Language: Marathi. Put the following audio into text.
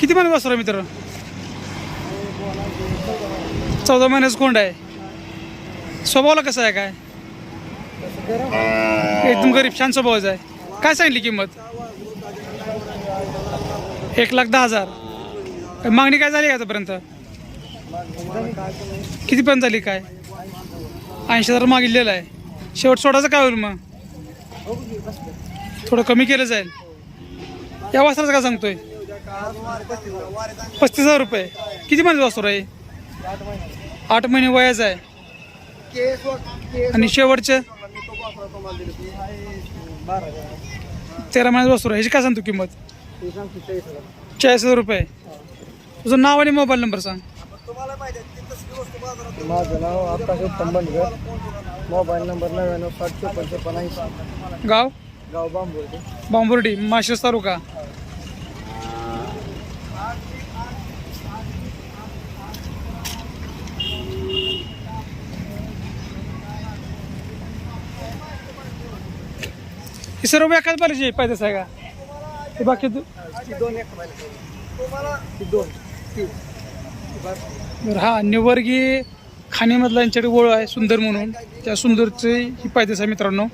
किती महिने वासरू आहे मित्र चौदा महिन्याचं कोंड आहे. स्वभावाला कसं आहे काय? एकदम गरीब छान स्वभावच आहे. काय सांगितली किंमत? एक लाख दहा हजार. मागणी काय झाली का आतापर्यंत? कितीपर्यंत झाली काय? ऐंशी हजार मागितलेलं आहे. शेवट सोडायचं काय होईल मग? थोडं कमी केलं जाईल. या वासराचं काय सांगतोय? पस्तीस हजार रुपये. किती महिन्याचं वासर आहे? आठ महिने वयाचं आहे. आणि शेवटचे? तेरा महिन्याचं वासर ह्याची काय सांगतो किंमत? चाळीस हजार रुपये. तुझं नाव आणि मोबाईल नंबर सांग. माझं नाव आकाश उत्तम बंडगर मोबाईल नंबर नव्याण्णव साठ चोपन्न चोपन्न ऐंशी. गाव? गाव बांबोर्डे. बांबुर्डी माशिरस तालुका. हे सर्व एकाच पाहिजे पैदास आहे का? हे बाकी दु- दोन एक दोन बरं हा निवर्गी खाणीमधला यांच्याकडे ओळ आहे सुंदर म्हणून. त्या सुंदरचे ही पाहिजे आहे मित्रांनो.